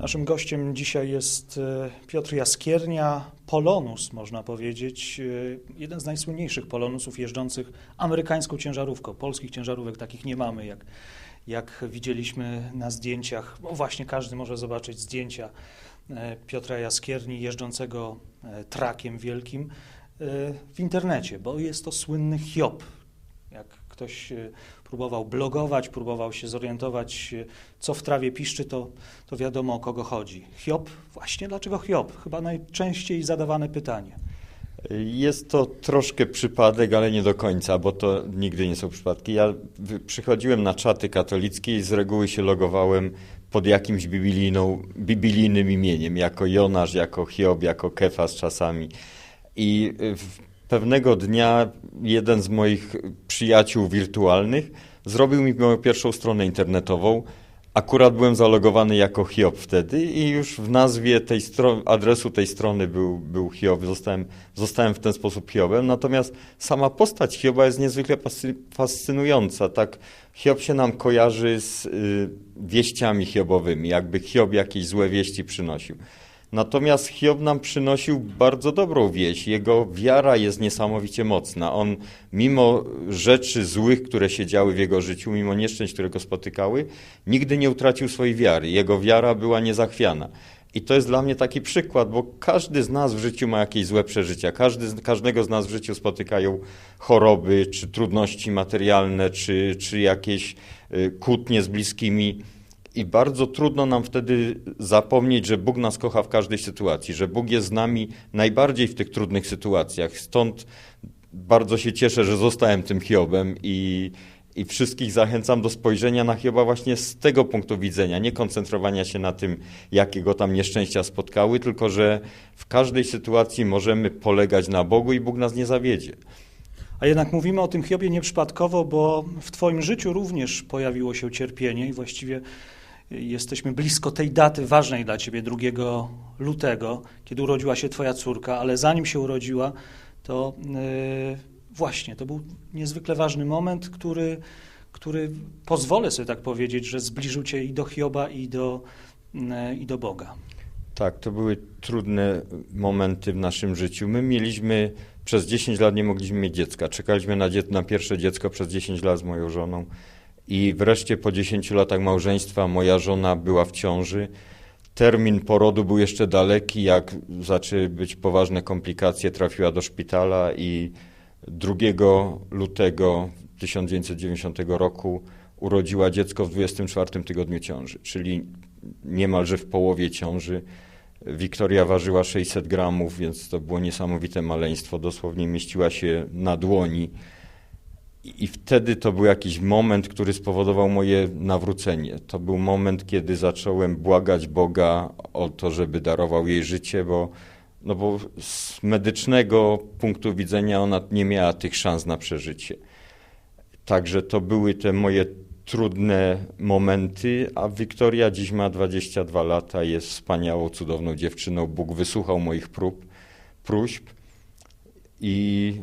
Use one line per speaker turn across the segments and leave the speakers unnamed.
Naszym gościem dzisiaj jest e, Piotr Jaskiernia, Polonus, można powiedzieć, e, jeden z najsłynniejszych Polonusów jeżdżących amerykańską ciężarówką. Polskich ciężarówek takich nie mamy, jak, jak widzieliśmy na zdjęciach. Bo właśnie każdy może zobaczyć zdjęcia e, Piotra Jaskierni jeżdżącego trakiem wielkim w internecie, bo jest to słynny Hiob. Jak ktoś próbował blogować, próbował się zorientować, co w trawie piszczy, to, to wiadomo o kogo chodzi. Hiob? Właśnie dlaczego Hiob? Chyba najczęściej zadawane pytanie.
Jest to troszkę przypadek, ale nie do końca, bo to nigdy nie są przypadki. Ja przychodziłem na czaty katolickie i z reguły się logowałem pod jakimś biblijnym imieniem, jako Jonasz, jako Hiob, jako Kefas czasami. I pewnego dnia jeden z moich przyjaciół wirtualnych zrobił mi moją pierwszą stronę internetową. Akurat byłem zalogowany jako Hiob wtedy i już w nazwie tej adresu tej strony był, był Hiob. Zostałem, zostałem w ten sposób Hiobem. Natomiast sama postać Hioba jest niezwykle fascynująca. Tak, Hiob się nam kojarzy z y, wieściami Hiobowymi, jakby Hiob jakieś złe wieści przynosił. Natomiast Hiob nam przynosił bardzo dobrą wieść. Jego wiara jest niesamowicie mocna. On, mimo rzeczy złych, które się działy w jego życiu, mimo nieszczęść, które go spotykały, nigdy nie utracił swojej wiary. Jego wiara była niezachwiana. I to jest dla mnie taki przykład, bo każdy z nas w życiu ma jakieś złe przeżycia. Każdy, każdego z nas w życiu spotykają choroby, czy trudności materialne, czy, czy jakieś y, kłótnie z bliskimi. I bardzo trudno nam wtedy zapomnieć, że Bóg nas kocha w każdej sytuacji, że Bóg jest z nami najbardziej w tych trudnych sytuacjach. Stąd bardzo się cieszę, że zostałem tym Hiobem i, i wszystkich zachęcam do spojrzenia na Hioba właśnie z tego punktu widzenia, nie koncentrowania się na tym, jakiego tam nieszczęścia spotkały, tylko że w każdej sytuacji możemy polegać na Bogu i Bóg nas nie zawiedzie.
A jednak mówimy o tym Hiobie nieprzypadkowo, bo w Twoim życiu również pojawiło się cierpienie i właściwie Jesteśmy blisko tej daty ważnej dla Ciebie, 2 lutego, kiedy urodziła się Twoja córka, ale zanim się urodziła, to yy, właśnie to był niezwykle ważny moment, który, który pozwolę sobie tak powiedzieć, że zbliżył Cię i do Hioba, i do, yy, i do Boga.
Tak, to były trudne momenty w naszym życiu. My mieliśmy przez 10 lat nie mogliśmy mieć dziecka. Czekaliśmy na, dzie- na pierwsze dziecko przez 10 lat z moją żoną. I wreszcie po 10 latach małżeństwa moja żona była w ciąży. Termin porodu był jeszcze daleki, jak zaczęły być poważne komplikacje, trafiła do szpitala i 2 lutego 1990 roku urodziła dziecko w 24 tygodniu ciąży, czyli niemalże w połowie ciąży. Wiktoria ważyła 600 gramów, więc to było niesamowite maleństwo. Dosłownie mieściła się na dłoni. I wtedy to był jakiś moment, który spowodował moje nawrócenie. To był moment, kiedy zacząłem błagać Boga o to, żeby darował jej życie, bo, no bo z medycznego punktu widzenia ona nie miała tych szans na przeżycie. Także to były te moje trudne momenty, a Wiktoria dziś ma 22 lata, jest wspaniałą, cudowną dziewczyną. Bóg wysłuchał moich prób, próśb i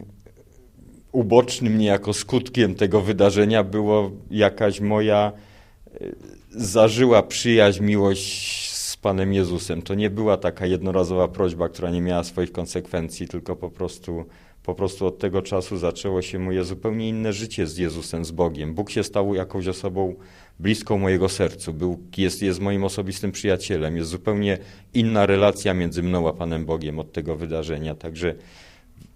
ubocznym niejako skutkiem tego wydarzenia było jakaś moja e, zażyła przyjaźń, miłość z Panem Jezusem. To nie była taka jednorazowa prośba, która nie miała swoich konsekwencji, tylko po prostu, po prostu od tego czasu zaczęło się moje zupełnie inne życie z Jezusem, z Bogiem. Bóg się stał jakąś osobą bliską mojego sercu, był, jest, jest moim osobistym przyjacielem, jest zupełnie inna relacja między mną a Panem Bogiem od tego wydarzenia. Także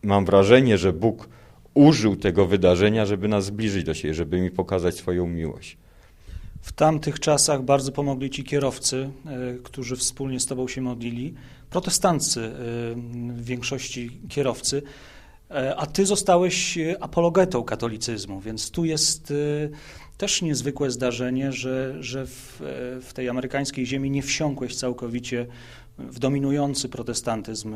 mam wrażenie, że Bóg użył tego wydarzenia, żeby nas zbliżyć do siebie, żeby mi pokazać swoją miłość.
W tamtych czasach bardzo pomogli ci kierowcy, e, którzy wspólnie z tobą się modlili, protestanccy e, w większości kierowcy, e, a ty zostałeś apologetą katolicyzmu, więc tu jest też niezwykłe zdarzenie, że, że w, w tej amerykańskiej ziemi nie wsiąkłeś całkowicie w dominujący protestantyzm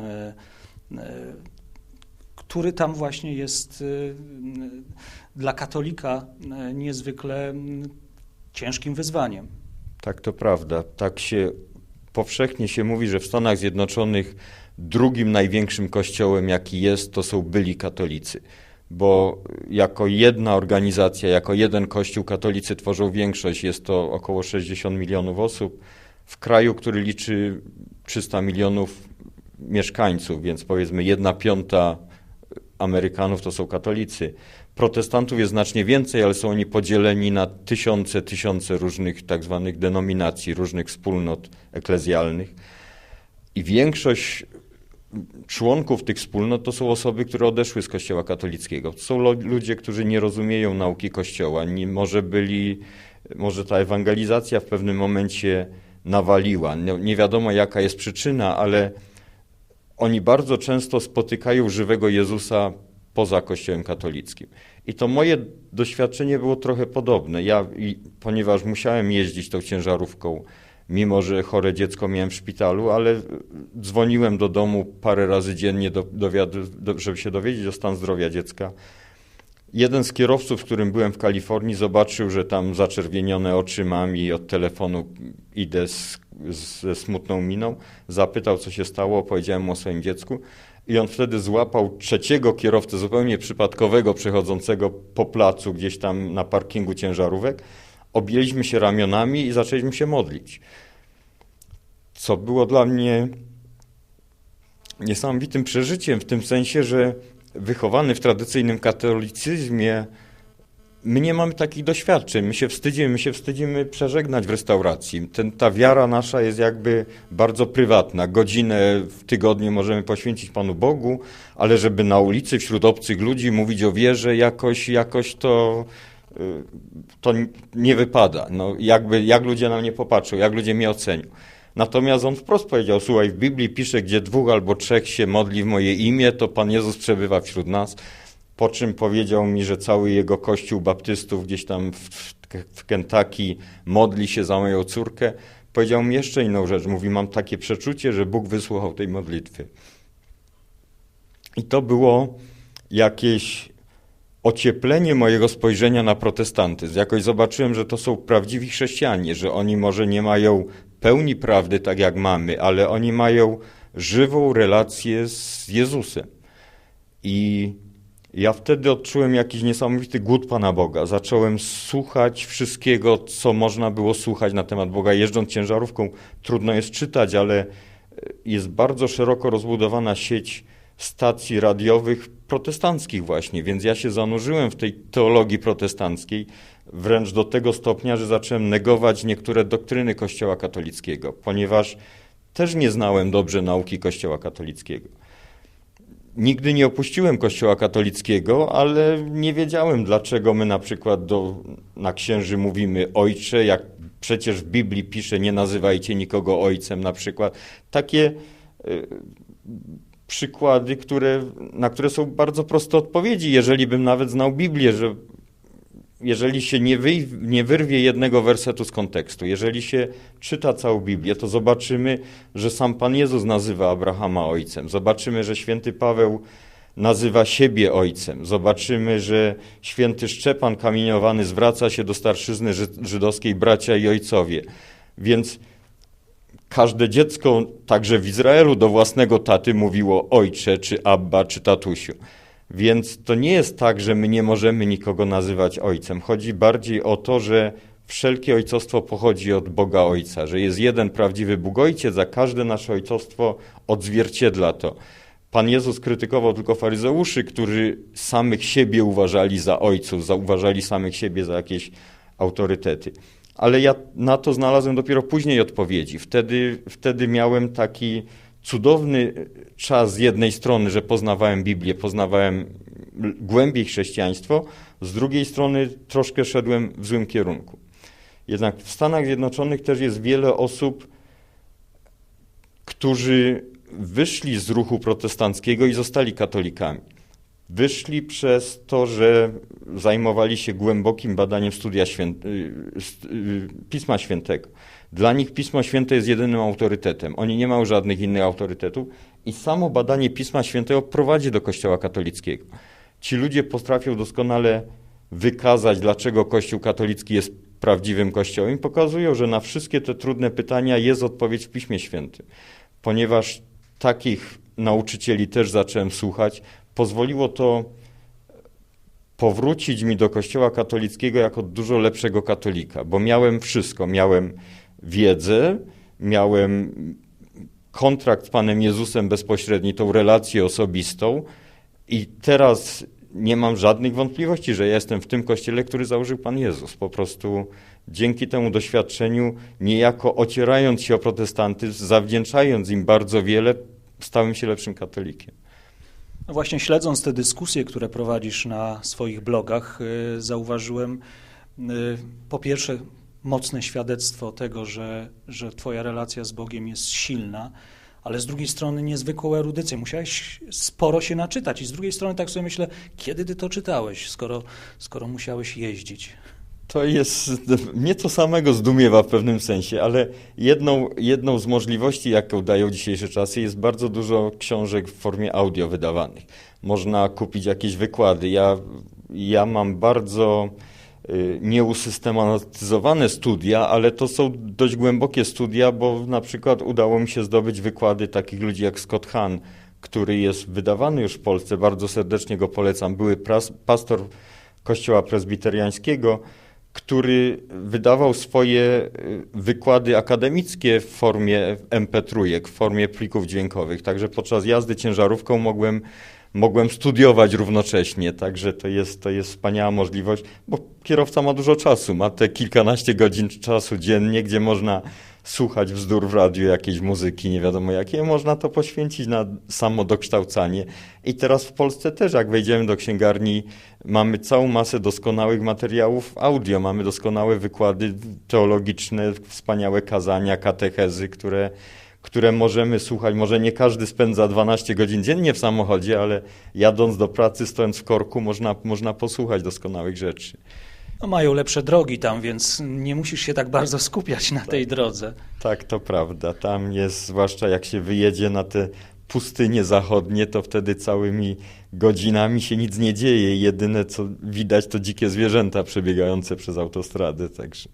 który tam właśnie jest y, dla katolika y, niezwykle ciężkim wyzwaniem.
Tak, to prawda. Tak się powszechnie się mówi, że w Stanach Zjednoczonych drugim największym kościołem, jaki jest, to są byli katolicy. Bo jako jedna organizacja, jako jeden kościół katolicy tworzą większość, jest to około 60 milionów osób, w kraju, który liczy 300 milionów mieszkańców, więc powiedzmy jedna piąta Amerykanów to są katolicy. Protestantów jest znacznie więcej, ale są oni podzieleni na tysiące, tysiące różnych tak zwanych denominacji, różnych wspólnot eklezjalnych. I większość członków tych wspólnot to są osoby, które odeszły z Kościoła katolickiego. To są ludzie, którzy nie rozumieją nauki Kościoła. Nie, może byli, może ta ewangelizacja w pewnym momencie nawaliła. Nie, nie wiadomo jaka jest przyczyna, ale oni bardzo często spotykają żywego Jezusa poza Kościołem katolickim. I to moje doświadczenie było trochę podobne. Ja, ponieważ musiałem jeździć tą ciężarówką, mimo że chore dziecko miałem w szpitalu, ale dzwoniłem do domu parę razy dziennie, do, do, żeby się dowiedzieć o stan zdrowia dziecka. Jeden z kierowców, z którym byłem w Kalifornii, zobaczył, że tam zaczerwienione oczy mam i od telefonu idę z, ze smutną miną. Zapytał, co się stało, opowiedziałem mu o swoim dziecku. I on wtedy złapał trzeciego kierowcę, zupełnie przypadkowego, przechodzącego po placu gdzieś tam na parkingu ciężarówek. Objęliśmy się ramionami i zaczęliśmy się modlić. Co było dla mnie niesamowitym przeżyciem, w tym sensie, że wychowany w tradycyjnym katolicyzmie, my nie mamy takich doświadczeń. My się wstydzimy, my się wstydzimy przeżegnać w restauracji. Ten, ta wiara nasza jest jakby bardzo prywatna. Godzinę w tygodniu możemy poświęcić Panu Bogu, ale żeby na ulicy wśród obcych ludzi mówić o wierze, jakoś, jakoś to, y, to nie wypada. No, jakby, jak ludzie na mnie popatrzą, jak ludzie mnie ocenią. Natomiast on wprost powiedział, słuchaj, w Biblii pisze, gdzie dwóch albo trzech się modli w moje imię, to Pan Jezus przebywa wśród nas. Po czym powiedział mi, że cały jego kościół baptystów gdzieś tam w, w Kentucky modli się za moją córkę. Powiedział mi jeszcze inną rzecz. Mówi, mam takie przeczucie, że Bóg wysłuchał tej modlitwy. I to było jakieś ocieplenie mojego spojrzenia na protestantyzm. Jakoś zobaczyłem, że to są prawdziwi chrześcijanie, że oni może nie mają pełni prawdy tak jak mamy, ale oni mają żywą relację z Jezusem. I ja wtedy odczułem jakiś niesamowity głód Pana Boga. Zacząłem słuchać wszystkiego, co można było słuchać na temat Boga. Jeżdżąc ciężarówką, trudno jest czytać, ale e, jest bardzo szeroko rozbudowana sieć stacji radiowych protestanckich właśnie, więc ja się zanurzyłem w tej teologii protestanckiej wręcz do tego stopnia, że zacząłem negować niektóre doktryny Kościoła katolickiego, ponieważ też nie znałem dobrze nauki Kościoła katolickiego. Nigdy nie opuściłem Kościoła katolickiego, ale nie wiedziałem, dlaczego my na przykład do, na księży mówimy ojcze, jak przecież w Biblii pisze, nie nazywajcie nikogo ojcem na przykład. Takie y, przykłady, które, na które są bardzo proste odpowiedzi. Jeżeli bym nawet znał Biblię, że jeżeli się nie, wy, nie wyrwie jednego wersetu z kontekstu, jeżeli się czyta całą Biblię, to zobaczymy, że sam Pan Jezus nazywa Abrahama ojcem. Zobaczymy, że święty Paweł nazywa siebie ojcem. Zobaczymy, że święty Szczepan kamieniowany zwraca się do starszyzny żydowskiej bracia i ojcowie. Więc każde dziecko, także w Izraelu, do własnego taty mówiło ojcze, czy abba, czy tatusiu. Więc to nie jest tak, że my nie możemy nikogo nazywać ojcem. Chodzi bardziej o to, że wszelkie ojcostwo pochodzi od Boga Ojca, że jest jeden prawdziwy Bóg Ojciec, a każde nasze ojcostwo odzwierciedla to. Pan Jezus krytykował tylko faryzeuszy, którzy samych siebie uważali za ojców, za, uważali samych siebie za jakieś autorytety. Ale ja na to znalazłem dopiero później odpowiedzi. Wtedy, wtedy miałem taki cudowny czas z jednej strony, że poznawałem Biblię, poznawałem głębiej chrześcijaństwo, z drugiej strony troszkę szedłem w złym kierunku. Jednak w Stanach Zjednoczonych też jest wiele osób, którzy wyszli z ruchu protestanckiego i zostali katolikami. Wyszli przez to, że zajmowali się głębokim badaniem studia świę... Y, y, Pisma Świętego. Dla nich Pismo Święte jest jedynym autorytetem. Oni nie mają żadnych innych autorytetów i samo badanie Pisma Świętego prowadzi do Kościoła katolickiego. Ci ludzie potrafią doskonale wykazać, dlaczego Kościół katolicki jest prawdziwym Kościołem pokazują, że na wszystkie te trudne pytania jest odpowiedź w Piśmie Świętym. Ponieważ takich nauczycieli też zacząłem słuchać, pozwoliło to powrócić mi do Kościoła katolickiego jako dużo lepszego katolika, bo miałem wszystko. Miałem wiedzę, miałem kontrakt z Panem Jezusem bezpośredni, tą relację osobistą i teraz nie mam żadnych wątpliwości, że jestem w tym kościele, który założył Pan Jezus. Po prostu dzięki temu doświadczeniu, niejako ocierając się o protestantyzm, zawdzięczając im bardzo wiele, stałem się lepszym katolikiem.
No właśnie śledząc te dyskusje, które prowadzisz na swoich blogach, y, zauważyłem y, po pierwsze mocne świadectwo tego, że, że twoja relacja z Bogiem jest silna, ale z drugiej strony niezwykłą erudycję. Musiałeś sporo się naczytać i z drugiej strony tak sobie myślę, kiedy ty to czytałeś, skoro, skoro musiałeś jeździć?
To jest, mnie to samego zdumiewa w pewnym sensie, ale jedną, jedną z możliwości, jaką dają dzisiejsze czasy, jest bardzo dużo książek w formie audio wydawanych. Można kupić jakieś wykłady. Ja, ja mam bardzo nieusystematyzowane studia, ale to są dość głębokie studia, bo na przykład udało mi się zdobyć wykłady takich ludzi jak Scott Hahn, który jest wydawany już w Polsce, bardzo serdecznie go polecam. Były pastor kościoła prezbiteriańskiego, który wydawał swoje y, wykłady akademickie w formie MP3, w formie plików dźwiękowych. Także podczas jazdy ciężarówką mogłem, mogłem studiować równocześnie. Także to jest, to jest wspaniała możliwość, bo kierowca ma dużo czasu, ma te kilkanaście godzin czasu dziennie, gdzie można słuchać wzdur w radiu jakiejś muzyki, nie wiadomo jakie, można to poświęcić na samo dokształcanie. I teraz w Polsce też, jak wejdziemy do księgarni, mamy całą masę doskonałych materiałów audio, mamy doskonałe wykłady teologiczne, wspaniałe kazania, katechezy, które, które możemy słuchać. Może nie każdy spędza 12 godzin dziennie w samochodzie, ale jadąc do pracy, stojąc w korku, można, można posłuchać doskonałych rzeczy.
No mają lepsze drogi tam, więc nie musisz się tak bardzo skupiać na tej drodze.
Tak, to prawda. Tam jest, zwłaszcza jak się wyjedzie na te pustynie zachodnie, to wtedy całymi godzinami się nic nie dzieje. Jedyne, co widać, to dzikie zwierzęta przebiegające przez autostrady. Także.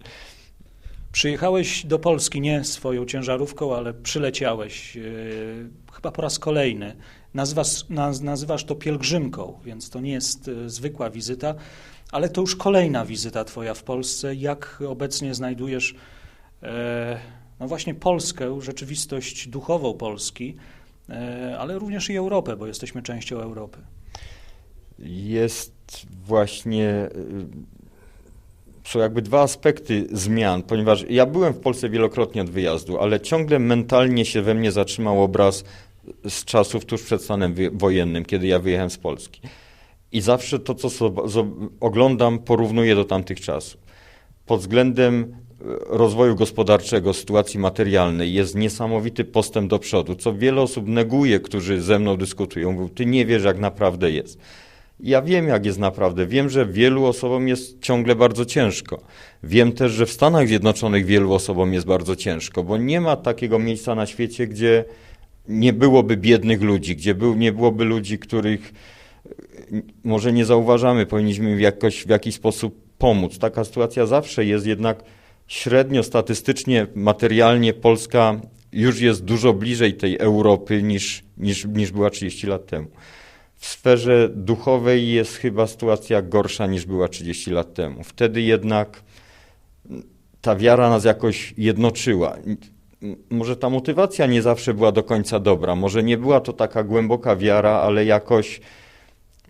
Przyjechałeś do Polski nie swoją ciężarówką, ale przyleciałeś yy, chyba po raz kolejny. Nazywasz, naz, nazywasz to pielgrzymką, więc to nie jest yy, zwykła wizyta. Ale to już kolejna wizyta Twoja w Polsce. Jak obecnie znajdujesz e, no właśnie Polskę, rzeczywistość duchową Polski, e, ale również i Europę, bo jesteśmy częścią Europy?
Jest właśnie e, są jakby dwa aspekty zmian, ponieważ ja byłem w Polsce wielokrotnie od wyjazdu, ale ciągle mentalnie się we mnie zatrzymał obraz z czasów tuż przed stanem wojennym, kiedy ja wyjechałem z Polski. I zawsze to, co oglądam, porównuję do tamtych czasów. Pod względem e, rozwoju gospodarczego, sytuacji materialnej jest niesamowity postęp do przodu, co wiele osób neguje, którzy ze mną dyskutują. Mówią, ty nie wiesz, jak naprawdę jest. Ja wiem, jak jest naprawdę. Wiem, że wielu osobom jest ciągle bardzo ciężko. Wiem też, że w Stanach Zjednoczonych wielu osobom jest bardzo ciężko, bo nie ma takiego miejsca na świecie, gdzie nie byłoby biednych ludzi, gdzie był, nie byłoby ludzi, których może nie zauważamy, powinniśmy jakoś, w jakiś sposób pomóc. Taka sytuacja zawsze jest, jednak średnio statystycznie, materialnie Polska już jest dużo bliżej tej Europy niż, niż, niż była 30 lat temu. W sferze duchowej jest chyba sytuacja gorsza niż była 30 lat temu. Wtedy jednak ta wiara nas jakoś jednoczyła. Może ta motywacja nie zawsze była do końca dobra, może nie była to taka głęboka wiara, ale jakoś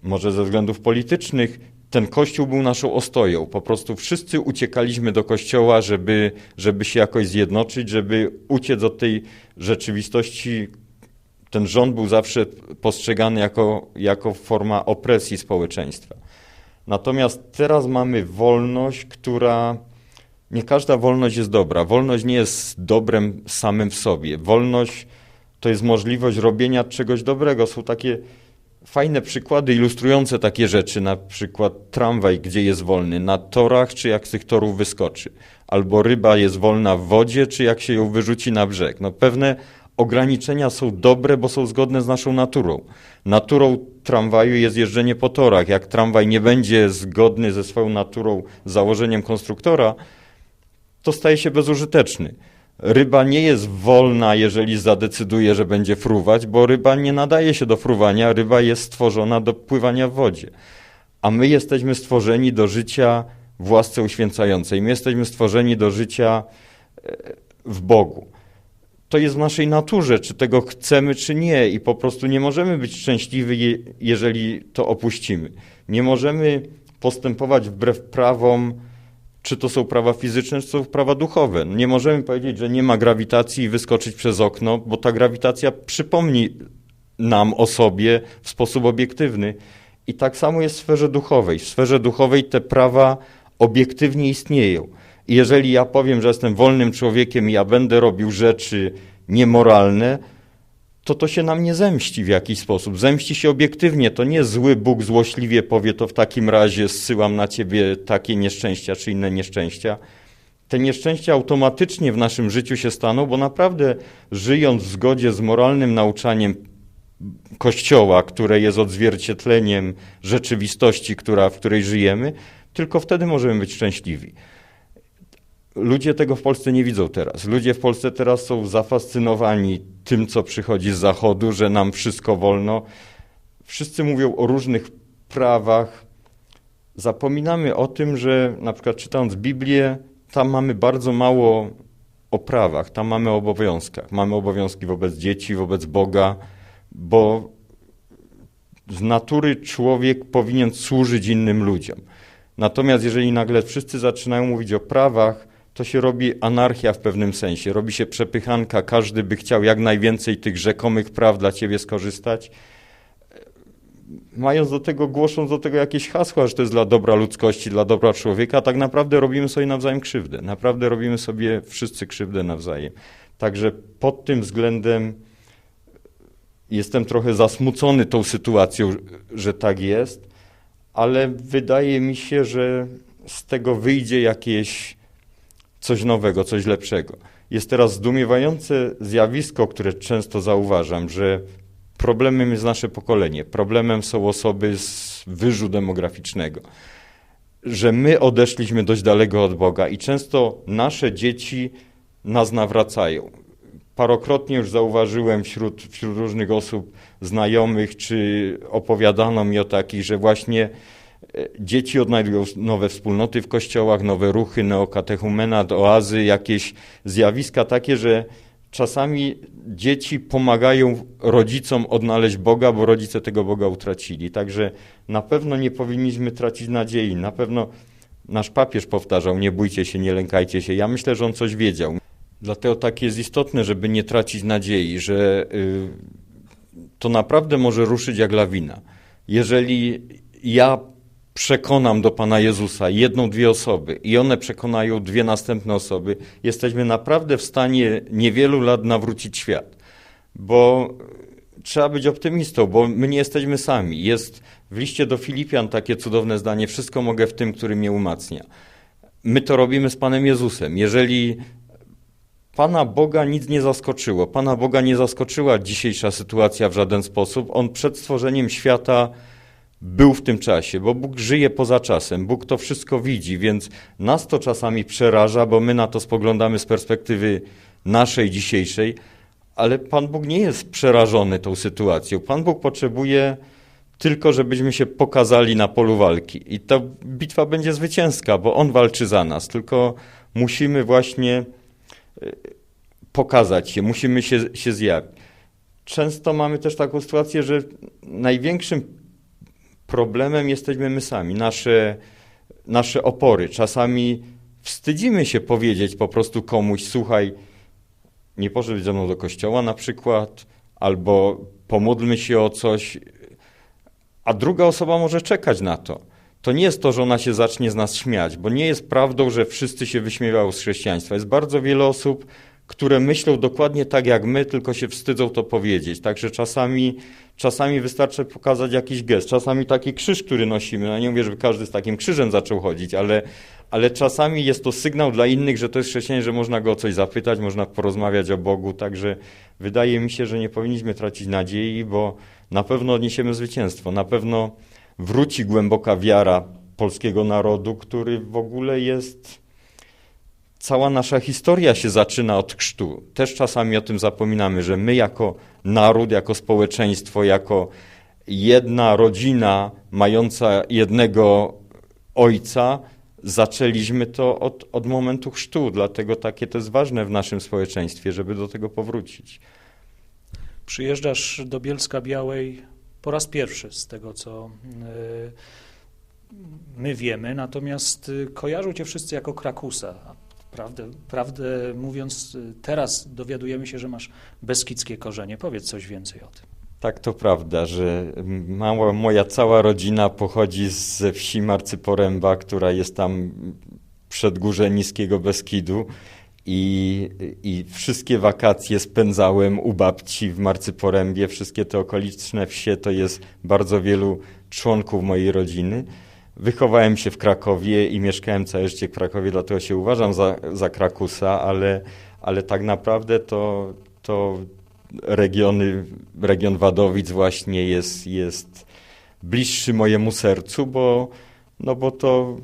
może ze względów politycznych, ten kościół był naszą ostoją. Po prostu wszyscy uciekaliśmy do kościoła, żeby, żeby się jakoś zjednoczyć, żeby uciec od tej rzeczywistości. Ten rząd był zawsze postrzegany jako, jako forma opresji społeczeństwa. Natomiast teraz mamy wolność, która. Nie każda wolność jest dobra. Wolność nie jest dobrem samym w sobie. Wolność to jest możliwość robienia czegoś dobrego. Są takie fajne przykłady ilustrujące takie rzeczy, na przykład tramwaj, gdzie jest wolny, na torach, czy jak z tych torów wyskoczy, albo ryba jest wolna w wodzie, czy jak się ją wyrzuci na brzeg. No pewne ograniczenia są dobre, bo są zgodne z naszą naturą. Naturą tramwaju jest jeżdżenie po torach. Jak tramwaj nie będzie zgodny ze swoją naturą, założeniem konstruktora, to staje się bezużyteczny. Ryba nie jest wolna, jeżeli zadecyduje, że będzie fruwać, bo ryba nie nadaje się do fruwania, ryba jest stworzona do pływania w wodzie. A my jesteśmy stworzeni do życia w łasce uświęcającej. My jesteśmy stworzeni do życia e, w Bogu. to jest w naszej naturze, czy tego chcemy, czy nie, i po prostu nie możemy być szczęśliwi, jeżeli to opuścimy. Nie możemy postępować wbrew prawom, czy to są prawa fizyczne, czy to są prawa duchowe. Nie możemy powiedzieć, że nie ma grawitacji i wyskoczyć przez okno, bo ta grawitacja przypomni nam o sobie w sposób obiektywny. I tak samo jest w sferze duchowej. W sferze duchowej te prawa obiektywnie istnieją. I jeżeli ja powiem, że jestem wolnym człowiekiem i ja będę robił rzeczy niemoralne, to to się nam nie zemści w jakiś sposób. Zemści się obiektywnie. To nie zły Bóg złośliwie powie, to w takim razie zsyłam na ciebie takie nieszczęścia czy inne nieszczęścia. Te nieszczęścia automatycznie w naszym życiu się staną, bo naprawdę żyjąc w zgodzie z moralnym nauczaniem Kościoła, które jest odzwierciedleniem rzeczywistości, która, w której żyjemy, tylko wtedy możemy być szczęśliwi. Ludzie tego w Polsce nie widzą teraz. Ludzie w Polsce teraz są zafascynowani tym, co przychodzi z Zachodu, że nam wszystko wolno. Wszyscy mówią o różnych prawach. Zapominamy o tym, że na przykład czytając Biblię, tam mamy bardzo mało o prawach, tam mamy o obowiązkach. Mamy obowiązki wobec dzieci, wobec Boga, bo z natury człowiek powinien służyć innym ludziom. Natomiast jeżeli nagle wszyscy zaczynają mówić o prawach, to się robi anarchia w pewnym sensie, robi się przepychanka, każdy by chciał jak najwięcej tych rzekomych praw dla ciebie skorzystać. Mając do tego, głosząc do tego jakieś hasła, że to jest dla dobra ludzkości, dla dobra człowieka, tak naprawdę robimy sobie nawzajem krzywdę. Naprawdę robimy sobie wszyscy krzywdę nawzajem. Także pod tym względem jestem trochę zasmucony tą sytuacją, że tak jest, ale wydaje mi się, że z tego wyjdzie jakieś coś nowego, coś lepszego. Jest teraz zdumiewające zjawisko, które często zauważam, że problemem jest nasze pokolenie, problemem są osoby z wyżu demograficznego, że my odeszliśmy dość daleko od Boga i często nasze dzieci nas nawracają. Parokrotnie już zauważyłem wśród, wśród różnych osób znajomych, czy opowiadano mi o takich, że właśnie Dzieci odnajdują nowe wspólnoty w kościołach, nowe ruchy, neokatechumenat, oazy, jakieś zjawiska takie, że czasami dzieci pomagają rodzicom odnaleźć Boga, bo rodzice tego Boga utracili. Także na pewno nie powinniśmy tracić nadziei. Na pewno nasz papież powtarzał: Nie bójcie się, nie lękajcie się. Ja myślę, że on coś wiedział. Dlatego tak jest istotne, żeby nie tracić nadziei, że y, to naprawdę może ruszyć jak lawina. Jeżeli ja przekonam do Pana Jezusa jedną, dwie osoby i one przekonają dwie następne osoby, jesteśmy naprawdę w stanie niewielu lat nawrócić świat. Bo trzeba być optymistą, bo my nie jesteśmy sami. Jest w liście do Filipian takie cudowne zdanie: Wszystko mogę w tym, który mnie umacnia. My to robimy z Panem Jezusem. Jeżeli Pana Boga nic nie zaskoczyło, Pana Boga nie zaskoczyła dzisiejsza sytuacja w żaden sposób, On przed stworzeniem świata był w tym czasie, bo Bóg żyje poza czasem, Bóg to wszystko widzi, więc nas to czasami przeraża, bo my na to spoglądamy z perspektywy naszej dzisiejszej, ale Pan Bóg nie jest przerażony tą sytuacją. Pan Bóg potrzebuje tylko, żebyśmy się pokazali na polu walki. I ta bitwa będzie zwycięska, bo On walczy za nas, tylko musimy właśnie e, pokazać się, musimy się, się zjawić. Często mamy też taką sytuację, że największym problemem jesteśmy my sami, nasze, nasze opory. Czasami wstydzimy się powiedzieć po prostu komuś, słuchaj, nie poszedł ze mną do kościoła na przykład, albo pomódlmy się o coś, a druga osoba może czekać na to. To nie jest to, że ona się zacznie z nas śmiać, bo nie jest prawdą, że wszyscy się wyśmiewają z chrześcijaństwa. Jest bardzo wiele osób, które myślą dokładnie tak jak my, tylko się wstydzą to powiedzieć. Także czasami, czasami wystarczy pokazać jakiś gest, czasami taki krzyż, który nosimy. No nie mówię, żeby każdy z takim krzyżem zaczął chodzić, ale, ale czasami jest to sygnał dla innych, że to jest chrześcijanin, że można go o coś zapytać, można porozmawiać o Bogu. Także wydaje mi się, że nie powinniśmy tracić nadziei, bo na pewno odniesiemy zwycięstwo. Na pewno wróci głęboka wiara polskiego narodu, który w ogóle jest cała nasza historia się zaczyna od chrztu. Też czasami o tym zapominamy, że my jako naród, jako społeczeństwo, jako jedna rodzina mająca jednego ojca, zaczęliśmy to od, od momentu chrztu, dlatego takie to jest ważne w naszym społeczeństwie, żeby do tego powrócić.
Przyjeżdżasz do Bielska Białej po raz pierwszy, z tego co y, my wiemy, natomiast y, kojarzą cię wszyscy jako Krakusa. Prawdę, prawdę mówiąc, y, teraz dowiadujemy się, że masz beskidzkie korzenie. Powiedz coś więcej o tym.
Tak, to prawda, że mała, moja cała rodzina pochodzi ze wsi Marcyporęba, która jest tam przed górze Niskiego Beskidu i, i wszystkie wakacje spędzałem u babci w Marcyporębie. Wszystkie te okoliczne wsie to jest bardzo wielu członków mojej rodziny. Wychowałem się w Krakowie i mieszkałem całe życie w Krakowie, dlatego się uważam za, za Krakusa, ale, ale tak naprawdę to, to regiony, region Wadowic właśnie jest, jest bliższy mojemu sercu, bo, no bo to,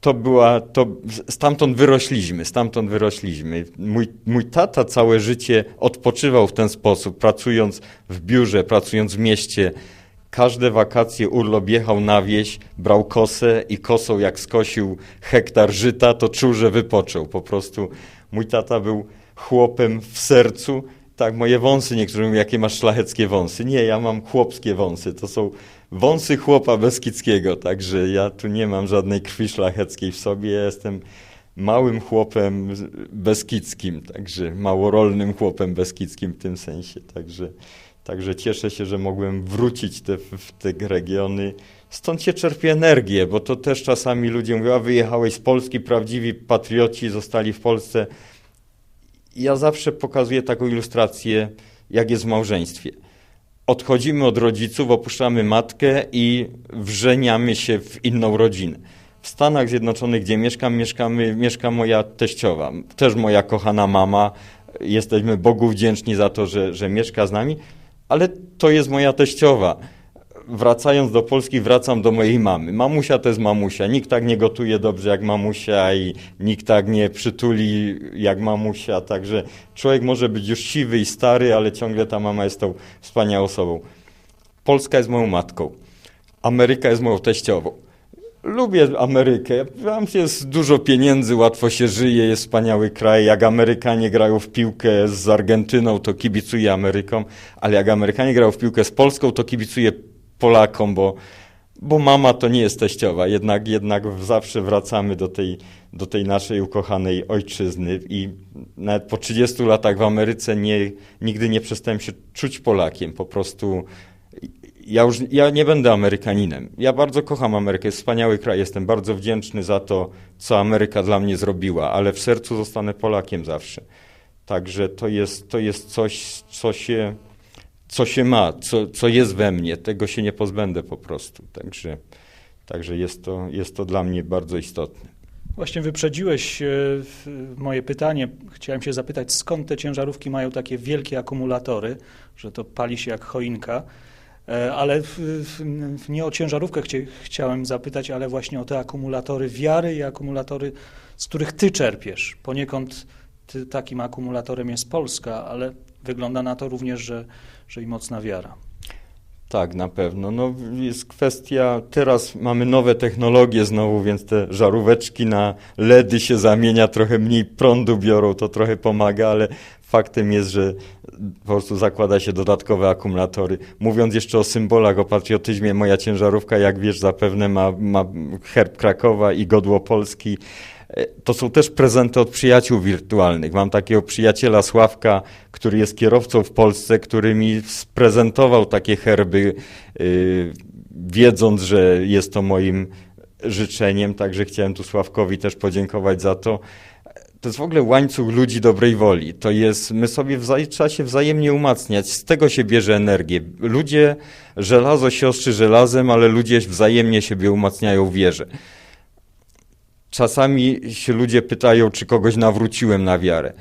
to była, to stamtąd wyrośliśmy, stamtąd wyrośliśmy. Mój, mój tata całe życie odpoczywał w ten sposób, pracując w biurze, pracując w mieście. Każde wakacje urlop jechał na wieś, brał kosę i kosą jak skosił hektar żyta, to czuł, że wypoczął. Po prostu mój tata był chłopem w sercu tak, moje wąsy, niektórzy mówią, jakie masz szlacheckie wąsy. Nie, ja mam chłopskie wąsy. To są wąsy chłopa Beskidzkiego, także ja tu nie mam żadnej krwi szlacheckiej w sobie. Ja jestem małym chłopem beskidzkim, także małorolnym chłopem beskidzkim w tym sensie. Także, także cieszę się, że mogłem wrócić te, w te regiony. Stąd się czerpie energię, bo to też czasami ludzie mówią, a wyjechałeś z Polski, prawdziwi patrioci zostali w Polsce ja zawsze pokazuję taką ilustrację, jak jest w małżeństwie. Odchodzimy od rodziców, opuszczamy matkę i wrzeniamy się w inną rodzinę. W Stanach Zjednoczonych, gdzie mieszkam, mieszkamy, mieszka moja teściowa, też moja kochana mama. Jesteśmy Bogu wdzięczni za to, że, że mieszka z nami, ale to jest moja teściowa wracając do Polski, wracam do mojej mamy. Mamusia to jest mamusia. Nikt tak nie gotuje dobrze jak mamusia i nikt tak nie przytuli jak mamusia. Także człowiek może być już siwy i stary, ale ciągle ta mama jest tą wspaniałą osobą. Polska jest moją matką. Ameryka jest moją teściową. Lubię Amerykę. Tam jest dużo pieniędzy, łatwo się żyje, jest wspaniały kraj. Jak Amerykanie grają w piłkę z Argentyną, to kibicuję Amerykom, ale jak Amerykanie grają w piłkę z Polską, to kibicuję Polakom, bo, bo mama to nie jest teściowa, jednak, jednak zawsze wracamy do tej, do tej naszej ukochanej ojczyzny i nawet po 30 latach w Ameryce nie, nigdy nie przestałem się czuć Polakiem, po prostu ja już ja nie będę Amerykaninem. Ja bardzo kocham Amerykę, jest wspaniały kraj, jestem bardzo wdzięczny za to, co Ameryka dla mnie zrobiła, ale w sercu zostanę Polakiem zawsze. Także to jest, to jest coś, co się co się ma, co, co jest we mnie, tego się nie pozbędę po prostu. Także, także jest, to, jest to dla mnie bardzo istotne.
Właśnie wyprzedziłeś e, moje pytanie. Chciałem się zapytać, skąd te ciężarówki mają takie wielkie akumulatory, że to pali się jak choinka. E, ale w, w, nie o ciężarówkę chciałem zapytać, ale właśnie o te akumulatory wiary i akumulatory, z których ty czerpiesz. Poniekąd ty, takim akumulatorem jest Polska, ale wygląda na to również, że że i mocna wiara.
Tak, na pewno. No, jest kwestia, teraz mamy nowe technologie znowu, więc te żaróweczki na LEDy się zamienia, trochę mniej prądu biorą, to trochę pomaga, ale faktem jest, że po prostu zakłada się dodatkowe akumulatory. Mówiąc jeszcze o symbolach, o patriotyzmie, moja ciężarówka, jak wiesz, zapewne ma, ma herb Krakowa i godło Polski. To są też prezenty od przyjaciół wirtualnych. Mam takiego przyjaciela Sławka, który jest kierowcą w Polsce, który mi sprezentował takie herby, yy, wiedząc, że jest to moim życzeniem, także chciałem tu Sławkowi też podziękować za to. To jest w ogóle łańcuch ludzi dobrej woli. To jest, my sobie wzaj, trzeba się wzajemnie umacniać. Z tego się bierze energię. Ludzie, żelazo siostrzy żelazem, ale ludzie wzajemnie siebie umacniają w wierze. Czasami się ludzie pytają, czy kogoś nawróciłem na wiarę.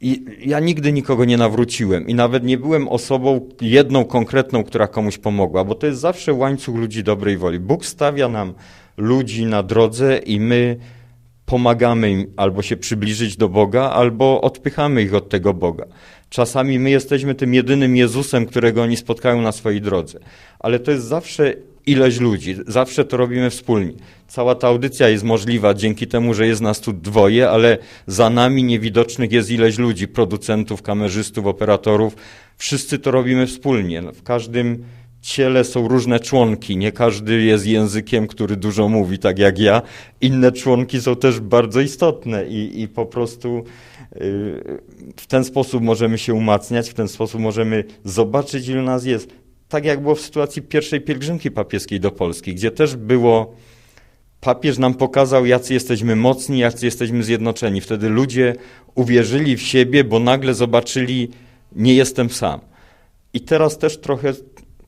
I ja nigdy nikogo nie nawróciłem i nawet nie byłem osobą jedną konkretną, która komuś pomogła, bo to jest zawsze łańcuch ludzi dobrej woli. Bóg stawia nam ludzi na drodze i my pomagamy im albo się przybliżyć do Boga, albo odpychamy ich od tego Boga. Czasami my jesteśmy tym jedynym Jezusem, którego oni spotkają na swojej drodze, ale to jest zawsze ileś ludzi, zawsze to robimy wspólnie. Cała ta audycja jest możliwa dzięki temu, że jest nas tu dwoje, ale za nami niewidocznych jest ileś ludzi, producentów, kamerzystów, operatorów. Wszyscy to robimy wspólnie. W każdym ciele są różne członki. Nie każdy jest językiem, który dużo mówi, tak jak ja. Inne członki są też bardzo istotne i, i po prostu yy, w ten sposób możemy się umacniać, w ten sposób możemy zobaczyć, ile nas jest. Tak jak było w sytuacji pierwszej pielgrzymki papieskiej do Polski, gdzie też było papież nam pokazał, jacy jesteśmy mocni, jacy jesteśmy zjednoczeni. Wtedy ludzie uwierzyli w siebie, bo nagle zobaczyli, nie jestem sam. I teraz też trochę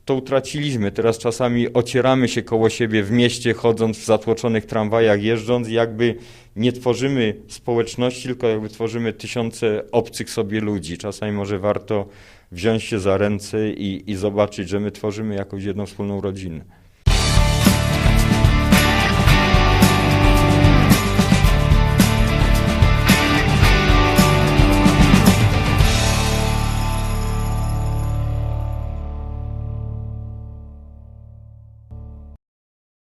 to utraciliśmy. Teraz czasami ocieramy się koło siebie w mieście, chodząc w zatłoczonych tramwajach, jeżdżąc, jakby nie tworzymy społeczności, tylko jakby tworzymy tysiące obcych sobie ludzi. Czasami może warto wziąć się za ręce i, i zobaczyć, że my tworzymy jakąś jedną wspólną rodzinę.